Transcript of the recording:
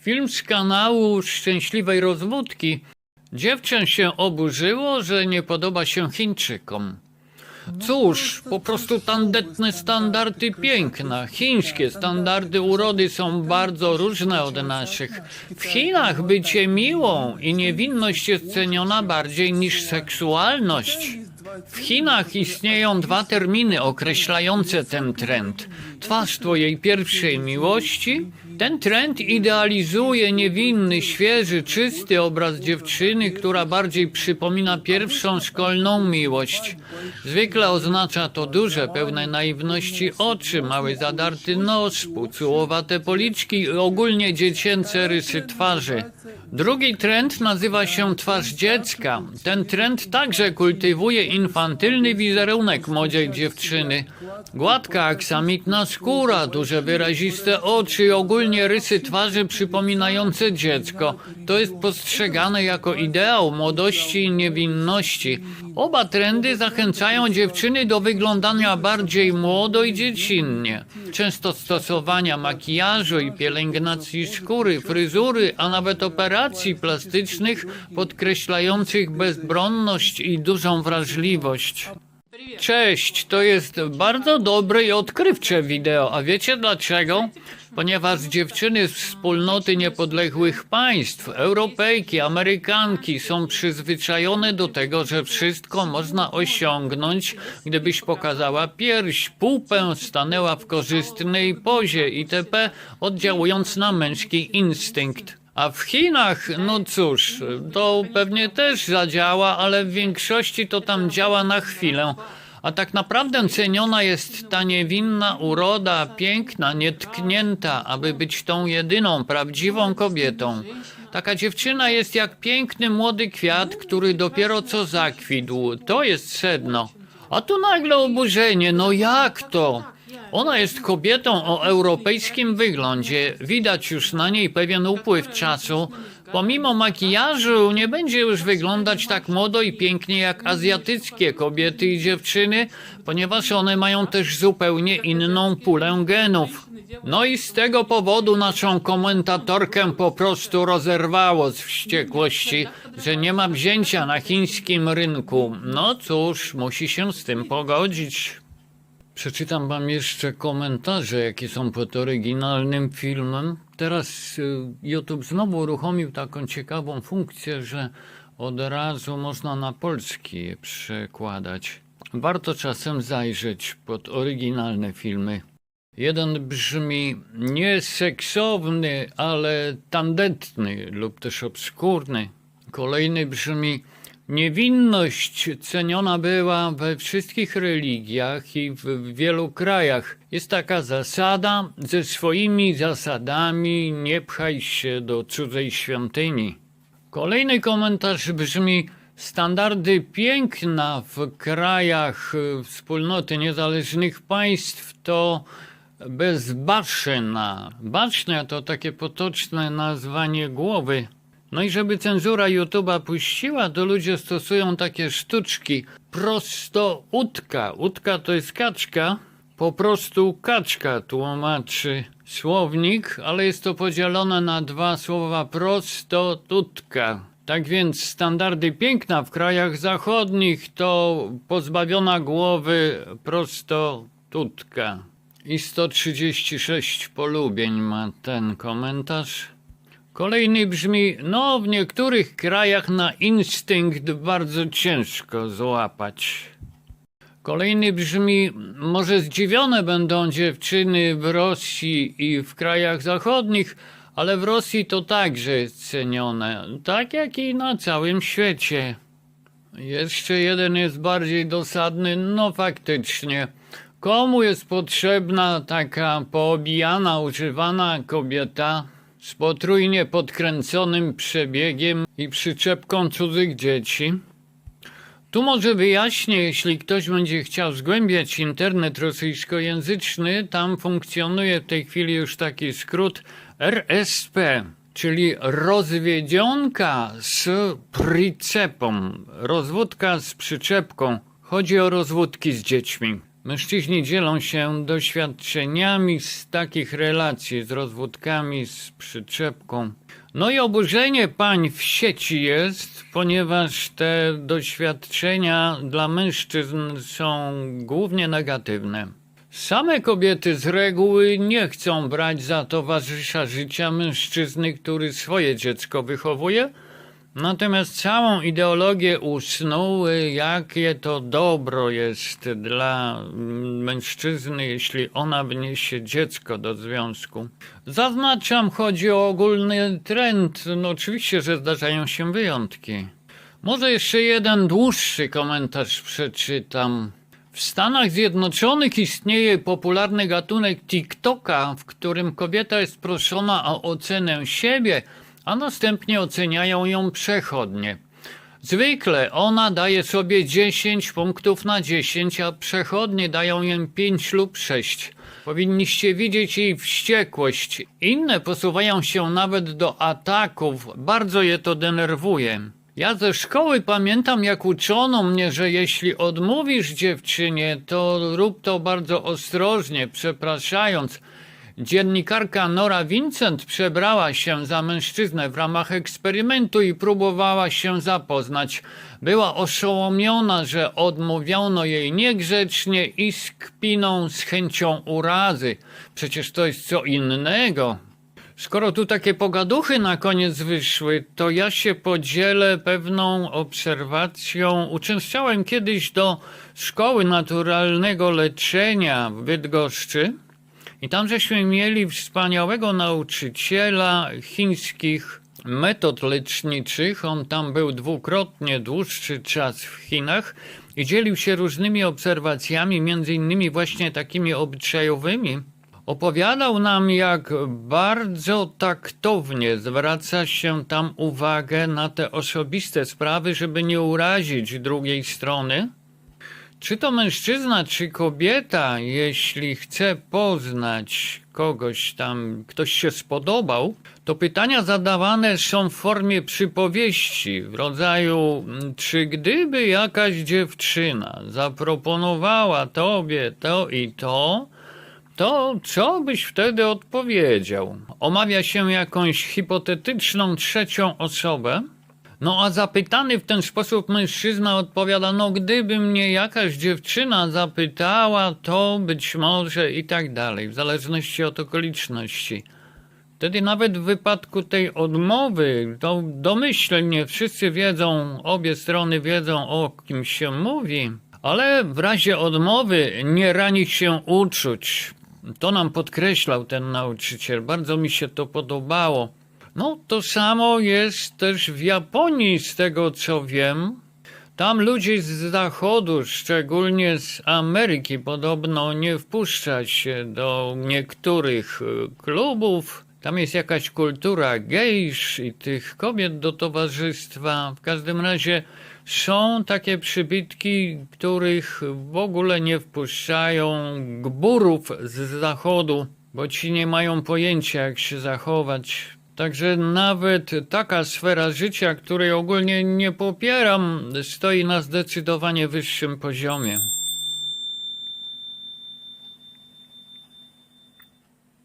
Film z kanału Szczęśliwej Rozwódki. Dziewczę się oburzyło, że nie podoba się Chińczykom. Cóż, po prostu tandetne standardy piękna. Chińskie standardy urody są bardzo różne od naszych. W Chinach bycie miłą i niewinność jest ceniona bardziej niż seksualność. W Chinach istnieją dwa terminy określające ten trend. Twarz twojej pierwszej miłości. Ten trend idealizuje niewinny, świeży, czysty obraz dziewczyny, która bardziej przypomina pierwszą szkolną miłość. Zwykle oznacza to duże, pełne naiwności oczy, mały zadarty nos, pucułowate policzki i ogólnie dziecięce rysy twarzy. Drugi trend nazywa się twarz dziecka. Ten trend także kultywuje infantylny wizerunek młodziej dziewczyny. Gładka, aksamitna skóra, duże wyraziste oczy i ogólnie rysy twarzy przypominające dziecko. To jest postrzegane jako ideał młodości i niewinności. Oba trendy zachęcają dziewczyny do wyglądania bardziej młodo i dziecinnie. Często stosowania makijażu i pielęgnacji skóry, fryzury, a nawet operacji plastycznych podkreślających bezbronność i dużą wrażliwość. Cześć, to jest bardzo dobre i odkrywcze wideo. A wiecie dlaczego? Ponieważ dziewczyny z wspólnoty niepodległych państw, Europejki, Amerykanki są przyzwyczajone do tego, że wszystko można osiągnąć, gdybyś pokazała pierś, pupę, stanęła w korzystnej pozie itp., oddziałując na męski instynkt. A w Chinach, no cóż, to pewnie też zadziała, ale w większości to tam działa na chwilę. A tak naprawdę ceniona jest ta niewinna uroda, piękna, nietknięta, aby być tą jedyną, prawdziwą kobietą. Taka dziewczyna jest jak piękny młody kwiat, który dopiero co zakwitł. To jest sedno. A tu nagle oburzenie, no jak to? Ona jest kobietą o europejskim wyglądzie. Widać już na niej pewien upływ czasu. Pomimo makijażu nie będzie już wyglądać tak młodo i pięknie jak azjatyckie kobiety i dziewczyny, ponieważ one mają też zupełnie inną pulę genów. No i z tego powodu naszą komentatorkę po prostu rozerwało z wściekłości, że nie ma wzięcia na chińskim rynku. No cóż, musi się z tym pogodzić. Przeczytam wam jeszcze komentarze, jakie są pod oryginalnym filmem. Teraz y, YouTube znowu uruchomił taką ciekawą funkcję, że od razu można na polski je przekładać. Warto czasem zajrzeć pod oryginalne filmy. Jeden brzmi nie seksowny, ale tandetny lub też obskurny. Kolejny brzmi niewinność ceniona była we wszystkich religiach i w wielu krajach. Jest taka zasada, ze swoimi zasadami nie pchaj się do cudzej świątyni. Kolejny komentarz brzmi Standardy piękna w krajach wspólnoty niezależnych państw to bezbaczna. Bacznia to takie potoczne nazwanie głowy. No i żeby cenzura YouTube'a puściła, to ludzie stosują takie sztuczki. Prosto utka. Utka to jest kaczka. Po prostu kaczka tłumaczy słownik, ale jest to podzielone na dwa słowa prosto tutka. Tak więc standardy piękna w krajach zachodnich to pozbawiona głowy prosto tutka. I 136 polubień ma ten komentarz. Kolejny brzmi, no w niektórych krajach na instynkt bardzo ciężko złapać. Kolejny brzmi, może zdziwione będą dziewczyny w Rosji i w krajach zachodnich, ale w Rosji to także jest cenione, tak jak i na całym świecie. Jeszcze jeden jest bardziej dosadny, no faktycznie. Komu jest potrzebna taka poobijana, używana kobieta z potrójnie podkręconym przebiegiem i przyczepką cudzych dzieci? Tu może wyjaśnię, jeśli ktoś będzie chciał zgłębiać internet rosyjskojęzyczny, tam funkcjonuje w tej chwili już taki skrót RSP, czyli rozwiedzionka z przyczepą, rozwódka z przyczepką. Chodzi o rozwódki z dziećmi. Mężczyźni dzielą się doświadczeniami z takich relacji, z rozwódkami, z przyczepką. No i oburzenie pań w sieci jest, ponieważ te doświadczenia dla mężczyzn są głównie negatywne. Same kobiety z reguły nie chcą brać za towarzysza życia mężczyzny, który swoje dziecko wychowuje, natomiast całą ideologię usnuły, jakie to dobro jest dla mężczyzny, jeśli ona wniesie dziecko do związku. Zaznaczam, chodzi o ogólny trend. No oczywiście, że zdarzają się wyjątki. Może jeszcze jeden dłuższy komentarz przeczytam. W Stanach Zjednoczonych istnieje popularny gatunek TikToka, w którym kobieta jest proszona o ocenę siebie, a następnie oceniają ją przechodnie. Zwykle ona daje sobie 10 punktów na 10, a przechodnie dają jej 5 lub 6. Powinniście widzieć jej wściekłość. Inne posuwają się nawet do ataków. Bardzo je to denerwuje. Ja ze szkoły pamiętam, jak uczono mnie, że jeśli odmówisz dziewczynie, to rób to bardzo ostrożnie, przepraszając. Dziennikarka Nora Vincent przebrała się za mężczyznę w ramach eksperymentu i próbowała się zapoznać. Była oszołomiona, że odmówiono jej niegrzecznie i z kpiną, z chęcią urazy. Przecież to jest co innego. Skoro tu takie pogaduchy na koniec wyszły, to ja się podzielę pewną obserwacją. Uczęszczałem kiedyś do szkoły naturalnego leczenia w Bydgoszczy i tam żeśmy mieli wspaniałego nauczyciela chińskich metod leczniczych. On tam był dwukrotnie dłuższy czas w Chinach i dzielił się różnymi obserwacjami, między innymi właśnie takimi obyczajowymi. Opowiadał nam, jak bardzo taktownie zwraca się tam uwagę na te osobiste sprawy, żeby nie urazić drugiej strony. Czy to mężczyzna, czy kobieta, jeśli chce poznać kogoś tam, ktoś się spodobał, to pytania zadawane są w formie przypowieści w rodzaju: Czy gdyby jakaś dziewczyna zaproponowała tobie to i to, to co byś wtedy odpowiedział? Omawia się jakąś hipotetyczną trzecią osobę. No a zapytany w ten sposób mężczyzna odpowiada, no gdyby mnie jakaś dziewczyna zapytała, to być może i tak dalej, w zależności od okoliczności. Wtedy nawet w wypadku tej odmowy, to domyślnie wszyscy wiedzą, obie strony wiedzą o kim się mówi, ale w razie odmowy nie rani się uczuć. To nam podkreślał ten nauczyciel, bardzo mi się to podobało. No, to samo jest też w Japonii, z tego co wiem. Tam ludzie z zachodu, szczególnie z Ameryki, podobno nie wpuszcza się do niektórych y, klubów. Tam jest jakaś kultura gejsz i tych kobiet do towarzystwa. W każdym razie są takie przybitki, których w ogóle nie wpuszczają gburów z zachodu, bo ci nie mają pojęcia, jak się zachować. Także nawet taka sfera życia, której ogólnie nie popieram, stoi na zdecydowanie wyższym poziomie.